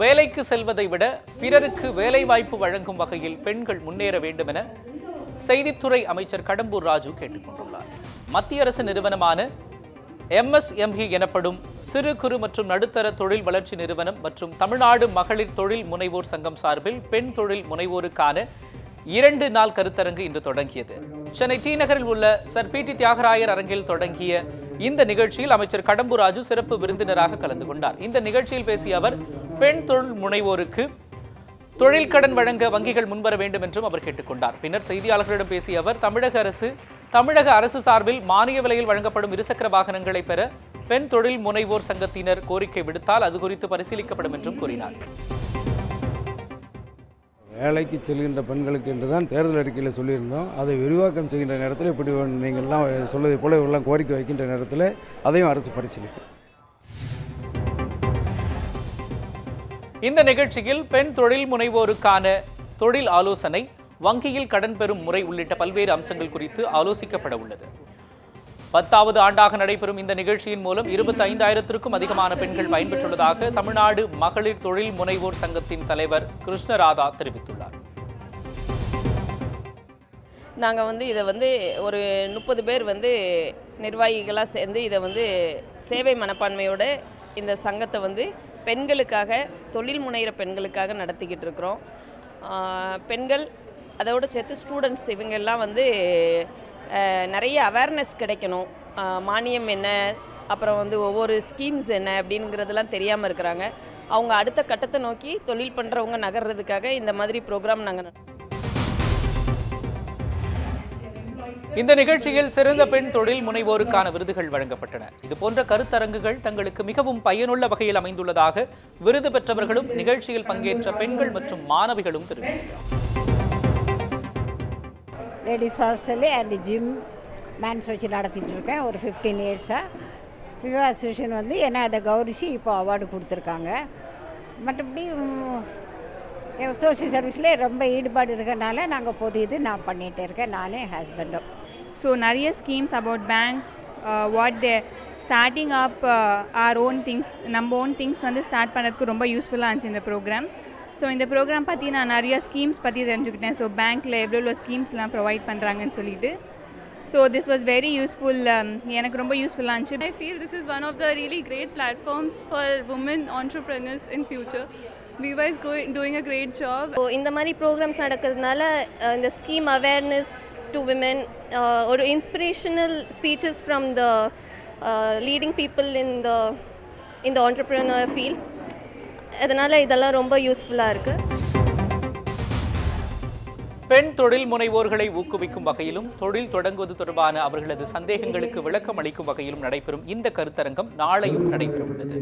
வேலைக்கு செல்வதை விட பிறருக்கு வேலைவாய்ப்பு வழங்கும் வகையில் பெண்கள் முன்னேற வேண்டும் என செய்தித்துறை அமைச்சர் கடம்பூர் ராஜு கேட்டுக்கொண்டுள்ளார். மத்திய அரசு நிறுவனமான எம்எஸ்எம்இ எனப்படும் சிறு குறு மற்றும் நடுத்தர தொழில் வளர்ச்சி நிறுவனம் மற்றும் தமிழ்நாடு மகளிர் தொழில் முனைவோர் சங்கம் சார்பில் பெண் தொழில் முனைவோருக்கான இரண்டு நாள் கருத்தரங்கு இன்று தொடங்கியது. சென்னை டி நகரில் உள்ள சர் பி டி தியாகராயர் அரங்கில் தொடங்கிய இந்த நிகழ்ச்சியில் அமைச்சர் கடம்பூர் ராஜு சிறப்பு விருந்தினராக கலந்து கொண்டார். இந்த நிகழ்ச்சியில் பேசிய அவர் பெண் தொழில் முனைவோருக்கு தொழில் கடன் வழங்க வங்கிகள் முன்வர வேண்டும் என்றும் அவர் கேட்டுக்கொண்டார். பின்னர் செய்தியாளர்களிடம் பேசிய அவர் தமிழக அரசு தமிழக அரசு சார்பில் மானிய விலையில் வழங்கப்படும் இருசக்கர வாகனங்களை பெற பெண் தொழில் முனைவோர் சங்கத்தினர் கோரிக்கை விடுத்தால் அது குறித்து பரிசீலிக்கப்படும் என்றும் கூறினார். வேலைக்கு செல்கின்ற பெண்களுக்கு என்று தான் தேர்தல் அறிக்கையில் சொல்லியிருந்தோம். அதை விரிவாக்கம் செய்கின்ற நேரத்தில் இப்படி நீங்கள்லாம் சொல்வதை போல இவரெல்லாம் கோரிக்கை வைக்கின்ற நேரத்தில் அதையும் அரசு பரிசீலிக்கும். இந்த நிகழ்ச்சியில் பெண் தொழில் முனைவோருக்கான தொழில் ஆலோசனை வங்கியில் கடன் பெறும் முறை உள்ளிட்ட பல்வேறு அம்சங்கள் குறித்து ஆலோசிக்கப்பட உள்ளது. பத்தாவது ஆண்டாக நடைபெறும் இந்த நிகழ்ச்சியின் மூலம் இருபத்தி ஐந்தாயிரத்திற்கும் அதிகமான பெண்கள் பயன்பெற்றுள்ளதாக தமிழ்நாடு மகளிர் தொழில் முனைவோர் சங்கத்தின் தலைவர் கிருஷ்ணராதா தெரிவித்துள்ளார். நாங்கள் வந்து இதை வந்து ஒரு முப்பது பேர் வந்து நிர்வாகிகளாக சேர்ந்து இதை வந்து சேவை மனப்பான்மையோட இந்த சங்கத்தை வந்து பெண்களுக்காக தொழில் முனைகிற பெண்களுக்காக நடத்திக்கிட்டு இருக்கிறோம். பெண்கள் அதோடு சேர்த்து ஸ்டூடெண்ட்ஸ் இவங்கெல்லாம் வந்து நிறைய அவேர்னஸ் கிடைக்கணும். மானியம் என்ன அப்புறம் வந்து ஒவ்வொரு ஸ்கீம்ஸ் என்ன அப்படிங்கிறதெல்லாம் தெரியாமல் இருக்கிறாங்க. அவங்க அடுத்த கட்டத்தை நோக்கி தொழில் பண்ணுறவங்க நகர்றதுக்காக இந்த மாதிரி ப்ரோக்ராம் நாங்கள் இந்த நிகழ்ச்சியில் சிறந்த பெண் தொழில் முனைவோருக்கான விருதுகள் வழங்கப்பட்டன. இதுபோன்ற கருத்தரங்குகள் தங்களுக்கு மிகவும் பயனுள்ள வகையில் அமைந்துள்ளதாக விருது பெற்றவர்களும் நிகழ்ச்சியில் பங்கேற்ற பெண்கள் மற்றும் மாணவிகளும் தெரிவித்தனர். Ladies hostel and gym men's வச்சு நடத்திட்டு இருக்கேன். ஒரு ஃபிஃப்டீன் இயர்ஸாக விவா அசோசியேஷன் வந்து ஏன்னா அதை கௌரிச்சு இப்போ அவார்டு கொடுத்துருக்காங்க. மற்றபடி சோஷியல் சர்வீஸில் ரொம்ப ஈடுபாடு இருக்கிறனால நாங்கள் பொது இது நான் பண்ணிகிட்டே இருக்கேன். நானே ஹஸ்பண்டும் ஸோ நிறைய schemes about bank what they starting up our own things நம்ம ஓன் திங்ஸ் வந்து ஸ்டார்ட் பண்ணுறதுக்கு ரொம்ப யூஸ்ஃபுல்லாக இருந்துச்சு இந்த ப்ரோக்ராம் ஸோ இந்த ப்ரோக்ராம் பற்றி நான் நிறைய ஸ்கீம்ஸ் பற்றி தெரிஞ்சுக்கிட்டேன் ஸோ பேங்க்கில் எவ்வளோ எவ்வளோ ஸ்கீம்ஸ்லாம் ப்ரொவைட் பண்ணுறாங்கன்னு சொல்லிட்டு so this was very useful எனக்கு ரொம்ப யூஸ்ஃபுல்லாக இருந்துச்சு I feel this is one of the really great platforms for women entrepreneurs in future. Viva is going, doing a great job. So இந்த மாதிரி ப்ரோக்ராம்ஸ் நடக்கிறதுனால அஹ், இந்த ஸ்கீம் அவேர்னஸ் டு விமென் ஒரு inspirational speeches from the leading people in the இந்த entrepreneur field அதனால் இதெல்லாம் ரொம்ப யூஸ்ஃபுல்லாக இருக்குது பெண் தொழில் முனைவோர்களை ஊக்குவிக்கும் வகையிலும் தொழில் தொடங்குவது தொடர்பான அவர்களது சந்தேகங்களுக்கு விளக்கம் அளிக்கும் வகையிலும் நடைபெறும் இந்த கருத்தரங்கம் நாளையும் நடைபெற உள்ளது